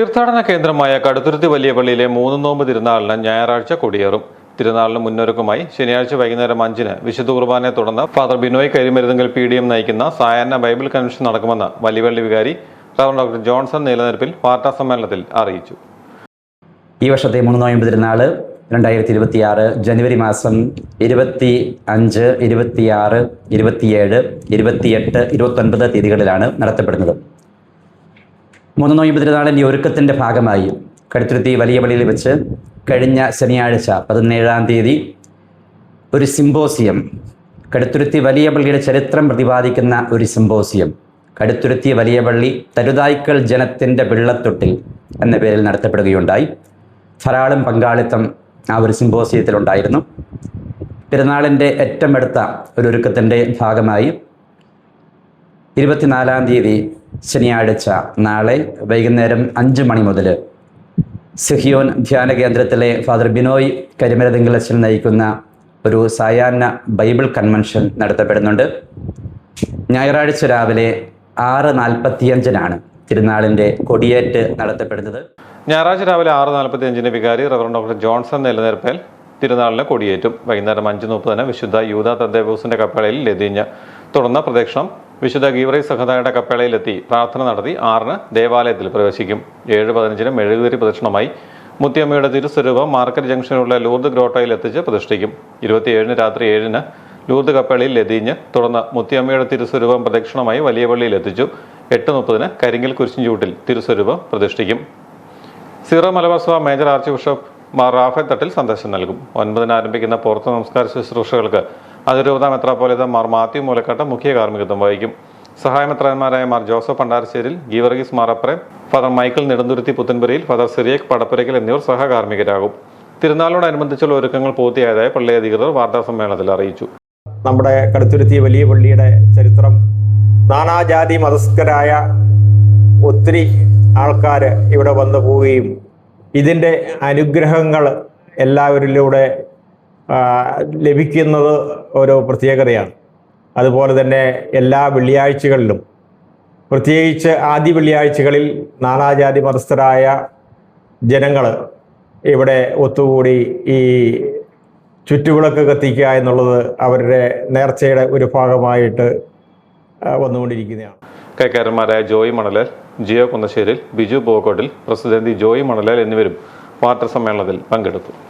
തീർത്ഥാടന കേന്ദ്രമായ കടുത്തുരുത്തി വലിയ പള്ളിയിലെ മൂന്ന് നോമ്പ് തിരുനാളിന് ഞായറാഴ്ച കൊടിയേറും. തിരുനാളിന് മുന്നൊരുക്കമായി ശനിയാഴ്ച വൈകുന്നേരം അഞ്ചിന് വിശുദ്ധ കുർബാനയെ തുടർന്ന് father Binoy Karimaruthenkil P D M നയിക്കുന്ന സായാഹ്ന ബൈബിൾ കൺവെൻഷൻ നടക്കുമെന്ന് വലിയപള്ളി വികാരി റവർ ഡോക്ടർ ജോൺസൺ നിലനിൽപ്പിൽ വാർത്താ സമ്മേളനത്തിൽ അറിയിച്ചു. ഈ വർഷത്തെ മൂന്ന് നോയമ്പ് തിരുനാൾ രണ്ടായിരത്തി ഇരുപത്തിയാറ് ജനുവരി മാസം ഇരുപത്തി അഞ്ച് ഇരുപത്തിയാറ് ഇരുപത്തിയേഴ് ഇരുപത്തിയെട്ട് ഇരുപത്തൊൻപത് തീയതികളിലാണ് നടത്തപ്പെടുന്നത്. മൂന്ന് നോയമ്പ് തിരുനാളിന്റെ ഒരുക്കത്തിന്റെ ഭാഗമായി കടുത്തുരുത്തി വലിയ പള്ളിയിൽ വെച്ച് കഴിഞ്ഞ ശനിയാഴ്ച പതിനേഴാം തീയതി ഒരു സിംബോസിയം കടുത്തുരുത്തി വലിയ പള്ളിയുടെ ചരിത്രം പ്രതിപാദിക്കുന്ന ഒരു സിംബോസിയം കടുത്തുരുത്തി വലിയ പള്ളി തരുതായ്ക്കൽ ജനത്തിന്റെ വെള്ളത്തൊട്ടിൽ എന്ന പേരിൽ നടത്തപ്പെടുകയുണ്ടായി. ധാരാളം പങ്കാളിത്തം ആ ഒരു സിംബോസിയത്തിലുണ്ടായിരുന്നു പെരുന്നാളിന്റെ ഏറ്റവും അടുത്ത ഒരു ഒരുക്കത്തിന്റെ ഭാഗമായി ഇരുപത്തിനാലാം തീയതി ശനിയാഴ്ച നാളെ വൈകുന്നേരം അഞ്ച് മണി മുതൽ സിഹിയോൻ ധ്യാന കേന്ദ്രത്തിലെ ഫാദർ ബിനോയ് കരിമരതിങ്കലച്ചൻ നയിക്കുന്ന ഒരു സായാഹ്ന ബൈബിൾ കൺവെൻഷൻ നടത്തപ്പെടുന്നുണ്ട്. ഞായറാഴ്ച രാവിലെ ആറ് നാൽപ്പത്തിയഞ്ചിനാണ് തിരുനാളിന്റെ കൊടിയേറ്റ് നടത്തപ്പെടുന്നത്. ഞായറാഴ്ച രാവിലെ ആറ് നാൽപ്പത്തി അഞ്ചിന് വികാരി റവർ ഡോക്ടർ ജോൺസൺ നിലനിർപ്പേൽ തിരുനാളിന് കൊടിയേറ്റും. വൈകുന്നേരം അഞ്ച് മുപ്പതിന് വിശുദ്ധ യൂത തദ്ദേവൂസിന്റെ കപ്പളയിൽ ലതിഞ്ഞ് തുടർന്ന് പ്രദക്ഷിണം വിശുദ്ധ ഗീവറൈ സഹതായുടെ കപ്പേളയിലെത്തി പ്രാർത്ഥന നടത്തി ആറിന് ദേവാലയത്തിൽ പ്രവേശിക്കും. ഏഴ് പതിനഞ്ചിന് മെഴുകുതിരി പ്രദക്ഷിണമായി മുത്തിയമ്മയുടെ തിരുസ്വരൂപം മാർക്കറ്റ് ജംഗ്ഷനിലുള്ള ലൂർദ് ഗ്രോട്ടയിൽ എത്തിച്ച് പ്രതിഷ്ഠിക്കും. ഇരുപത്തിയേഴിന് രാത്രി ഏഴിന് ലൂർദ് കപ്പേളയിൽ ലതിഞ്ഞ് തുടർന്ന് മുത്തിയമ്മയുടെ തിരുസ്വരൂപം പ്രദക്ഷിണമായി വലിയ പള്ളിയിൽ എത്തിച്ചു. എട്ട് മുപ്പതിന് കരിങ്കൽ കുരിശിൻചൂട്ടിൽ തിരുസ്വരൂപം പ്രതിഷ്ഠിക്കും. സീറോ മലബാർ സഭ major archbishop Mar Raphael Thattil സന്ദേശം നൽകും. ഒൻപതിന് ആരംഭിക്കുന്ന പുറത്ത് നമസ്കാര ശുശ്രൂഷകൾക്ക് അതിരൂപത മെത്രാപ്പോലിത മാർ മാത്യു മൂലക്കാട്ട് മുഖ്യ കാർമ്മികത്വം വഹിക്കും. സഹായമെത്രാന്മാരായ Mar Joseph Pandarasseril Geevarghese മാറപ്രെ father Michael നെടുന്തുരുത്തി Puthenpurayil father Cyriac Padapurackal എന്നിവർ സഹകാർമ്മികരാകും. തിരുനാളിനോടനുബന്ധിച്ചുള്ള ഒരുക്കങ്ങൾ പൂർത്തിയായതായി പള്ളി അധികൃതർ വാർത്താ സമ്മേളനത്തിൽ അറിയിച്ചു. നമ്മുടെ കടുത്തുരുത്തിയ വലിയ പള്ളിയുടെ ചരിത്രം നാനാജാതി മതസ്ഥരായ ഒത്തിരി ആൾക്കാർ ഇവിടെ വന്നു പോവുകയും ഇതിന്റെ അനുഗ്രഹങ്ങൾ എല്ലാവരിലൂടെ ലഭിക്കുന്നത് ഒരു പ്രത്യേകതയാണ്. അതുപോലെ തന്നെ എല്ലാ വെള്ളിയാഴ്ചകളിലും പ്രത്യേകിച്ച് ആദ്യ വെള്ളിയാഴ്ചകളിൽ നാനാജാതി മതസ്ഥരായ ജനങ്ങൾ ഇവിടെ ഒത്തുകൂടി ഈ ചുറ്റുവിളക്ക് കത്തിക്കുക എന്നുള്ളത് അവരുടെ നേർച്ചയുടെ ഒരു ഭാഗമായിട്ട് വന്നുകൊണ്ടിരിക്കുന്നതാണ് കൈക്കാരന്മാരായ ജോയി മണലേൽ ജിയോ കുന്നശ്ശേരിൽ ബിജു ബോക്കോട്ടിൽ പ്രസിഡന്റ് ജോയി മണലേൽ എന്നിവരും വാർത്താ സമ്മേളനത്തിൽ പങ്കെടുത്തു.